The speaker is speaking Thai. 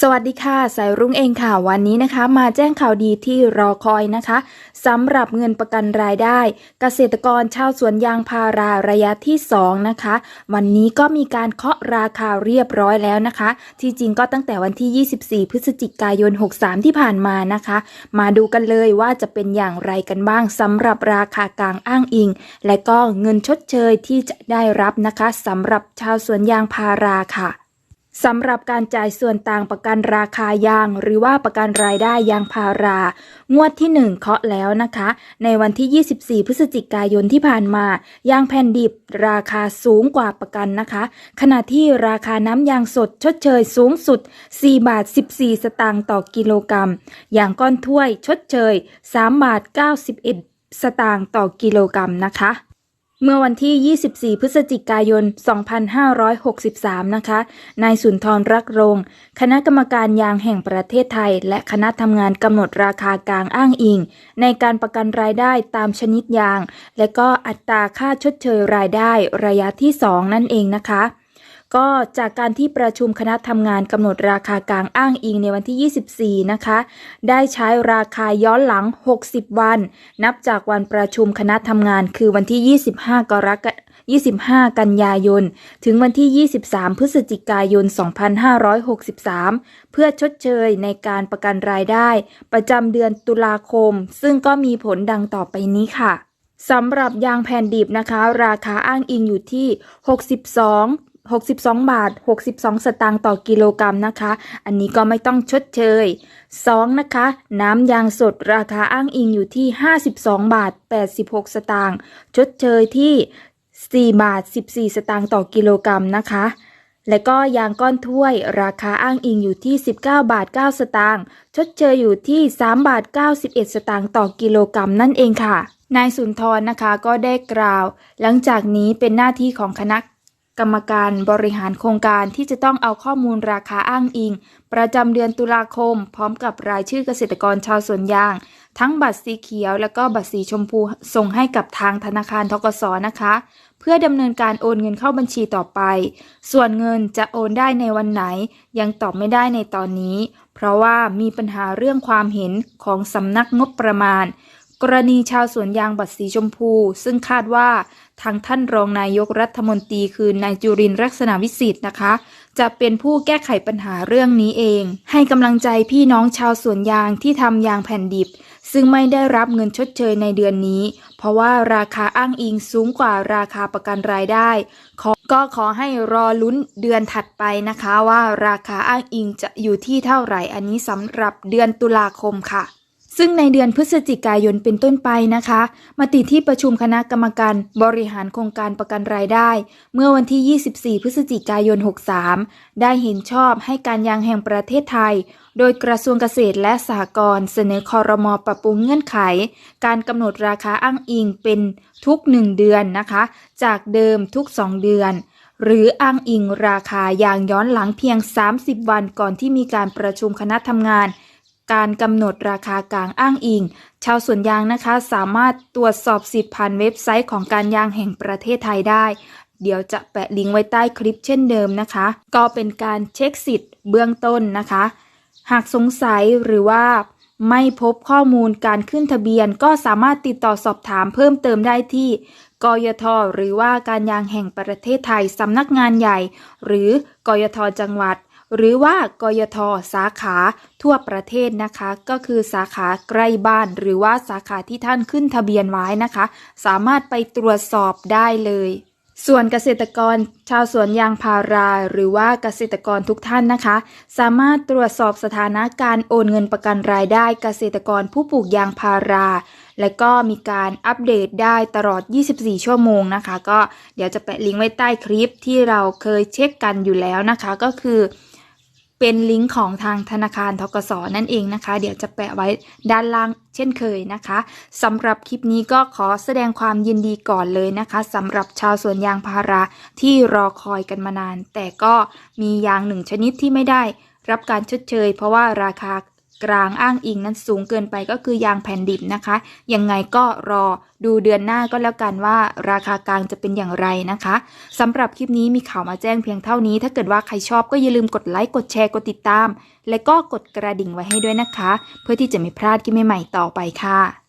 สวัสดีค่ะ สายรุ้งเองค่ะ วันนี้นะคะ มาแจ้งข่าวดีที่รอคอยนะคะสำหรับเงินประกันรายได้ เกษตรกรชาวสวนยางพาราระยะที่ 2 นะคะ วันนี้ก็มีการเคาะราคาเรียบร้อยแล้วนะคะ ที่จริงก็ตั้งแต่วันที่ 24 พฤศจิกายน 63 ที่ผ่านมานะคะ มาดูกันเลยว่าจะเป็นอย่างไรกันบ้างสำหรับราคากลางอ้างอิง และก็เงินชดเชยที่จะได้รับนะคะสำหรับชาวสวนยางพาราค่ะ สำหรับการจ่ายส่วนต่างประกันราคายาง หรือว่าประกันรายได้ยางพารา งวดที่ 1 เคาะแล้วนะคะ ในวันที่ 24 พฤศจิกายนที่ผ่านมา ยางแผ่นดิบราคาสูงกว่าประกันนะคะ ขณะที่ราคาน้ำยางสดชดเชยสูงสุด 4 บาท 14 สตางค์ต่อกิโลกรัมยางก้อนถ้วยชดเชย 3 บาท 91 สตางค์ต่อกิโลกรัมนะคะ เมื่อวันที่ 24 พฤศจิกายน 2563 นะคะ นายสุนทรรักรง คณะกรรมการยางแห่งประเทศไทย และคณะทำงานกำหนดราคากลางอ้างอิง ในการประกันรายได้ตามชนิดยาง และก็อัตราค่าชดเชยรายได้ระยะที่ 2 นั่นเองนะคะ ก็จากการที่ประชุมคณะทำงานกำหนดราคากลางอ้างอิงในวันที่ 24 นะคะ ได้ใช้ราคาย้อนหลัง 60 วัน นับจากวันประชุมคณะทำงานคือวันที่ 25 กรกฎาคม25 กันยายน ถึงวันที่ 23 พฤศจิกายน 2563 เพื่อชดเชยในการประกันรายได้ ประจำเดือนตุลาคม ซึ่งก็มีผลดังต่อไปนี้ค่ะสำหรับยางแผ่นดิบนะคะ ราคาอ้างอิงอยู่ที่ 62 62 บาท 62 สตางค์ต่อกิโลกรัมนะคะ อันนี้ก็ไม่ต้องชดเชย 2 นะคะ น้ำยางสดราคาอ้างอิงอยู่ที่ 52 บาท 86 สตางค์ ชดเชยที่ 4 บาท 14 สตางค์ต่อกิโลกรัมนะคะ และก็ยางก้อนถ้วยราคาอ้างอิงอยู่ที่ 19 บาท 9 สตางค์ ชดเชยอยู่ที่ 3 บาท 91 สตางค์ต่อกิโลกรัมนั่นเองค่ะ นายสุนทรนะคะก็ได้กล่าว หลังจากนี้เป็นหน้าที่ของคณะ กรรมการบริหารโครงการที่จะต้องเอาข้อมูลราคาอ้างอิง ประจำเดือนตุลาคม พร้อมกับรายชื่อเกษตรกรชาวสวนยาง ทั้งบัตรสีเขียวและก็บัตรสีชมพูส่งให้กับทางธนาคารทกสนะคะ เพื่อดำเนินการโอนเงินเข้าบัญชีต่อไป ส่วนเงินจะโอนได้ในวันไหน ยังตอบไม่ได้ในตอนนี้ เพราะว่ามีปัญหาเรื่องความเห็นของสำนักงบประมาณ กรณีชาวสวนยางบัตรสีชมพู ซึ่งคาดว่าทางท่านรองนายกรัฐมนตรีคือนายจุรินทร์ลักษณะวิสิทธิ์นะคะ จะเป็นผู้แก้ไขปัญหาเรื่องนี้เอง ให้กำลังใจพี่น้องชาวสวนยางที่ทำยางแผ่นดิบ ซึ่งไม่ได้รับเงินชดเชยในเดือนนี้ เพราะว่าราคาอ้างอิงสูงกว่าราคาประกันรายได้ขอก็ขอให้รอลุ้นเดือนถัดไปนะคะว่าราคาอ้างอิงจะอยู่ที่เท่าไหร่อันนี้สำหรับเดือนตุลาคมค่ะ ซึ่งในเดือนพฤศจิกายนเป็นต้นไปนะคะ มติที่ประชุมคณะกรรมการบริหารโครงการประกันรายได้ เมื่อวันที่ 24 พฤศจิกายน 63 ได้เห็นชอบให้การยางแห่งประเทศไทย โดยกระทรวงเกษตรและสหกรณ์เสนอคอรมอปรับปรุงเงื่อนไข การกำหนดราคาอ้างอิงเป็นทุก 1 เดือนนะคะ จากเดิมทุก 2 เดือนหรืออ้างอิงราคายางย้อนหลังเพียง 30 วันก่อนที่มีการประชุมคณะทำงาน การกำหนดราคากลางอ้างอิง ชาวสวนยางนะคะสามารถตรวจสอบสิทธิ์ผ่านเว็บไซต์ของการยางแห่งประเทศไทยได้ เดี๋ยวจะแปะลิงก์ไว้ใต้คลิปเช่นเดิมนะคะ ก็เป็นการเช็คสิทธิ์เบื้องต้นนะคะ หากสงสัยหรือว่าไม่พบข้อมูลการขึ้นทะเบียนก็สามารถติดต่อสอบถามเพิ่มเติมได้ที่กยทหรือว่าการยางแห่งประเทศไทยสำนักงานใหญ่ หรือกยทจังหวัด หรือว่ากยทสาขาทั่วประเทศนะคะ ก็คือสาขาใกล้บ้าน หรือว่าสาขาที่ท่านขึ้นทะเบียนไว้นะคะ สามารถไปตรวจสอบได้เลยส่วนเกษตรกรชาวสวนยางพารา หรือว่าเกษตรกรทุกท่านนะคะ สามารถตรวจสอบสถานะการโอนเงินประกันรายได้เกษตรกรผู้ปลูกยางพารา และก็มีการอัปเดตได้ตลอด 24 ชั่วโมงนะคะ ก็เดี๋ยวจะแปะลิงก์ไว้ใต้คลิปที่เราเคยเช็คกันอยู่แล้วนะคะ ก็คือ เป็นลิงก์ของทางธนาคารทกสนั่นเองนะคะ เดี๋ยวจะแปะไว้ด้านล่างเช่นเคยนะคะสำหรับคลิปนี้ก็ขอแสดงความยินดีก่อนเลยนะคะสำหรับชาวสวนยางพาราที่รอคอยกันมานาน แต่ก็มียางหนึ่งชนิดที่ไม่ได้รับการชดเชย เพราะว่าราคา กลางอ้างอิงนั้นสูงเกินไปก็คือยางแผ่นดิบนะคะ ยังไงก็รอดูเดือนหน้าก็แล้วกันว่าราคากลางจะเป็นอย่างไรนะคะสำหรับคลิปนี้มีข่าวมาแจ้งเพียงเท่านี้ ถ้าเกิดว่าใครชอบก็อย่าลืมกดไลค์กดแชร์กดติดตาม และก็กดกระดิ่งไว้ให้ด้วยนะคะ เพื่อที่จะไม่พลาดคลิปใหม่ๆต่อไปค่ะ